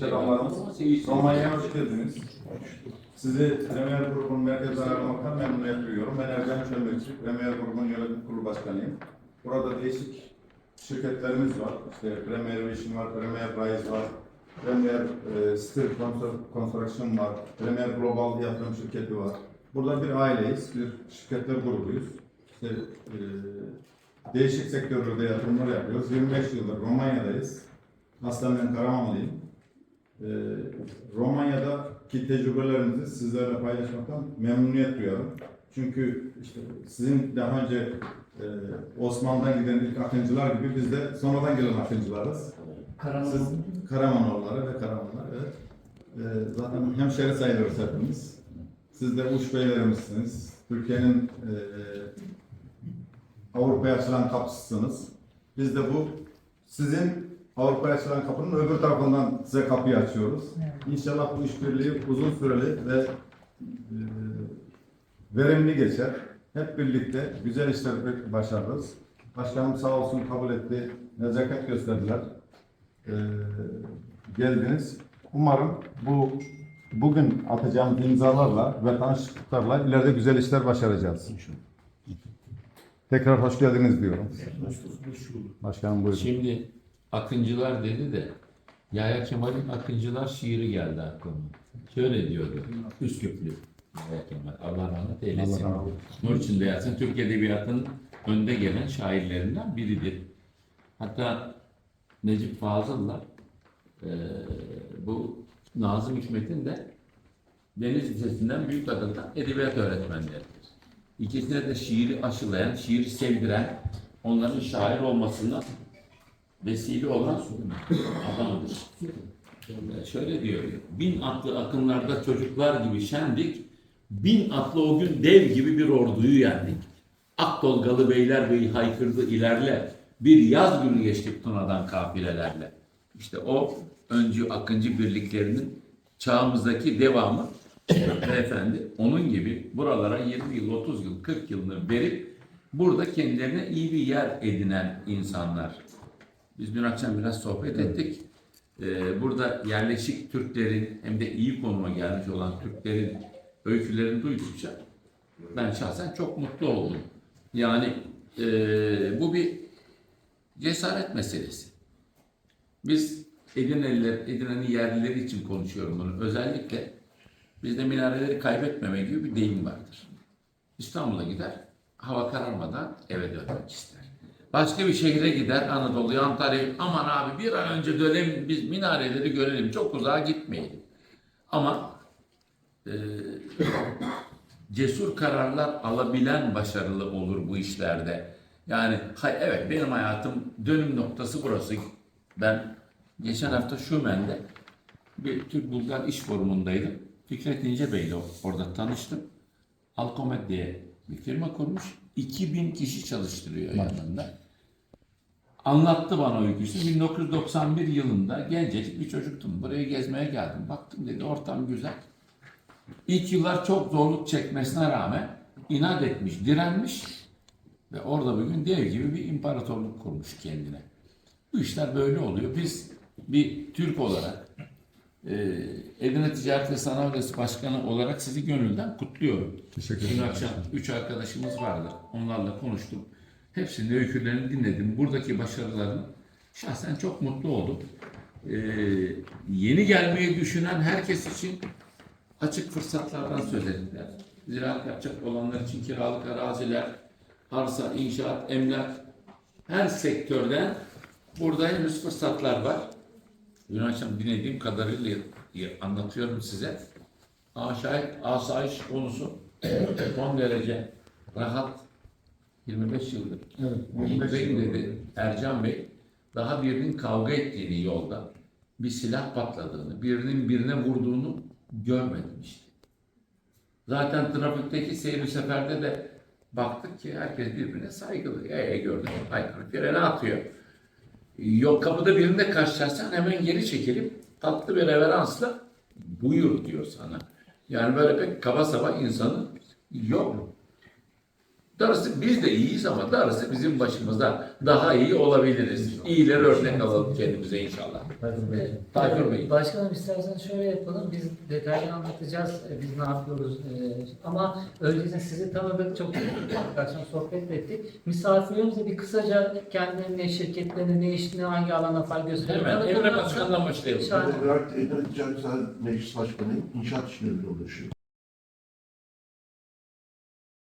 iş adamlarımız. Romanya'ya hoş geldiniz. Sizi Premier Grubun merkez ayarlamaktan memnuniyet duyuyorum. Ben Ercan Çömekçi, Premier Grubun yönetim kurulu başkanıyım. Burada değişik şirketlerimiz var. İşte Premier Vision var, Premier Rise var, Premier e, Steel Constru- Construction var, Premier Global yatırım şirketi var. Burada bir aileyiz, bir şirketler grubuyuz. İşte, e, değişik sektörlerde yatırımlar yapıyoruz. 25 yıldır Romanya'dayız. Aslen ben Karamanlıyım. Ee, Romanya'daki tecrübelerimizi sizlerle paylaşmaktan memnuniyet duyuyorum. Çünkü işte sizin daha önce e, Osmanlı'dan giden ilk akıncılar gibi biz de sonradan gelen akıncılarız. Siz Karamanoğulları ve Karamanlar, evet. Ee, zaten hemşeri sayılırız hepimiz. Siz de uç beylerimizsiniz. Türkiye'nin e, Avrupa'ya açılan kapısısınız. Biz de bu sizin Avrupa'ya açılan kapının öbür tarafından size kapıyı açıyoruz. İnşallah bu işbirliği uzun süreli ve e, verimli geçer. Hep birlikte güzel işler başarırız. Başkanım sağ olsun kabul etti. Nezaket gösterdiler. E, geldiniz. Umarım bu bugün atacağımız imzalarla ve tanışıklıklarla ileride güzel işler başaracağız. Tekrar hoş geldiniz diyorum. Başkanım buyurun. Şimdi Akıncılar dedi de Yahya Kemal'in Akıncılar şiiri geldi aklıma. Şöyle diyordu. Üsküplü Yahya Kemal. Allah rahmet eylesin. Allah rahmet. Nur içinde yatsın. Türk Edebiyatı'nın önde gelen şairlerinden biridir. Hatta Necip Fazıl'la eee, bu Nazım Hikmet'in de Deniz Lisesi'nden büyük adında edebiyat öğretmenleridir. İkisine de şiiri aşılayan, şiiri sevdiren, onların şair olmasına vesile olan adamdır. Şöyle diyor, bin atlı akınlarda çocuklar gibi şendik, bin atlı o gün dev gibi bir orduyu yendik. Akdolgalı beylerbeyi haykırdı ilerle, bir yaz günü geçtik Tuna'dan kafilelerle. İşte o öncü akıncı birliklerinin çağımızdaki devamı beyefendi onun gibi buralara 20 yıl, 30 yıl, 40 yılını verip burada kendilerine iyi bir yer edinen insanlar. Biz dün akşam biraz sohbet ettik. Ee, burada yerleşik Türklerin hem de iyi konuma gelmiş olan Türklerin öykülerini duydukça ben şahsen çok mutlu oldum. Yani e, bu bir cesaret meselesi. Biz Edirneliler, Edirne'nin yerlileri için konuşuyorum bunu. Özellikle bizde minareleri kaybetmeme gibi bir deyim vardır. İstanbul'a gider, hava kararmadan eve dönmek ister. Başka bir şehre gider, Anadolu'ya, Antalya'ya, aman abi bir an önce dönelim, biz minareleri görelim, çok uzağa gitmeyelim. Ama e, cesur kararlar alabilen başarılı olur bu işlerde. Yani hay, evet benim hayatım dönüm noktası burası. Ben geçen hafta Şumen'de bir Türk Bulgar İş Forumu'ndaydım. Fikret İnce Bey'le orada tanıştım. Alkomed diye bir firma kurmuş. 2000 kişi çalıştırıyor yanında. Anlattı bana öyküsü. 1991 yılında gencecik bir çocuktum. Buraya gezmeye geldim. Baktım dedi ortam güzel. İlk yıllar çok zorluk çekmesine rağmen inat etmiş, direnmiş ve orada bugün dev gibi bir imparatorluk kurmuş kendine. Bu işler böyle oluyor. Biz bir Türk olarak e, Edirne Ticaret ve Sanayi Odası Başkanı olarak sizi gönülden kutluyorum. Teşekkür Dün ederim. akşam üç arkadaşımız vardı. Onlarla konuştum. Hepsinin öykülerini dinledim. Buradaki başarılarını şahsen çok mutlu oldum. Ee, yeni gelmeyi düşünen herkes için açık fırsatlardan söz ettiler. Ziraat yapacak olanlar için kiralık araziler, arsa, inşaat, emlak, her sektörden burada henüz fırsatlar var. Akşam dinlediğim kadarıyla anlatıyorum size. Aşağı, asayiş konusu son derece rahat 25 yıldır. Evet, İlk 25 Bey yıl dedi Ercan Bey daha birinin kavga ettiğini yolda bir silah patladığını, birinin birine vurduğunu görmedim işte. Zaten trafikteki seyir seferde de baktık ki herkes birbirine saygılı. Ee gördük aykırı frene atıyor. Yok kapıda birinde karşılaşsan hemen geri çekilip tatlı bir reveransla buyur diyor sana. Yani böyle pek kaba saba insanı yok. Darısı biz de iyiyiz ama darısı bizim başımızda daha iyi olabiliriz. İyileri örnek alalım kendimize inşallah. Tayfur Bey. Başkanım isterseniz şöyle yapalım. Biz detaylı anlatacağız. e, Biz ne yapıyoruz. e, Ama öncesinde sizi tanıdık. Çok akşam sohbet ettik. Misafirlerimize bir kısaca kendilerine, şirketlerine, ne işini, hangi alana fay gösteriyor. Hemen Emre Başkan'dan başlayalım. Şahane. Ben Ticaret Meclis Başkanıyım. İnşaat işleriyle uğraşıyorum.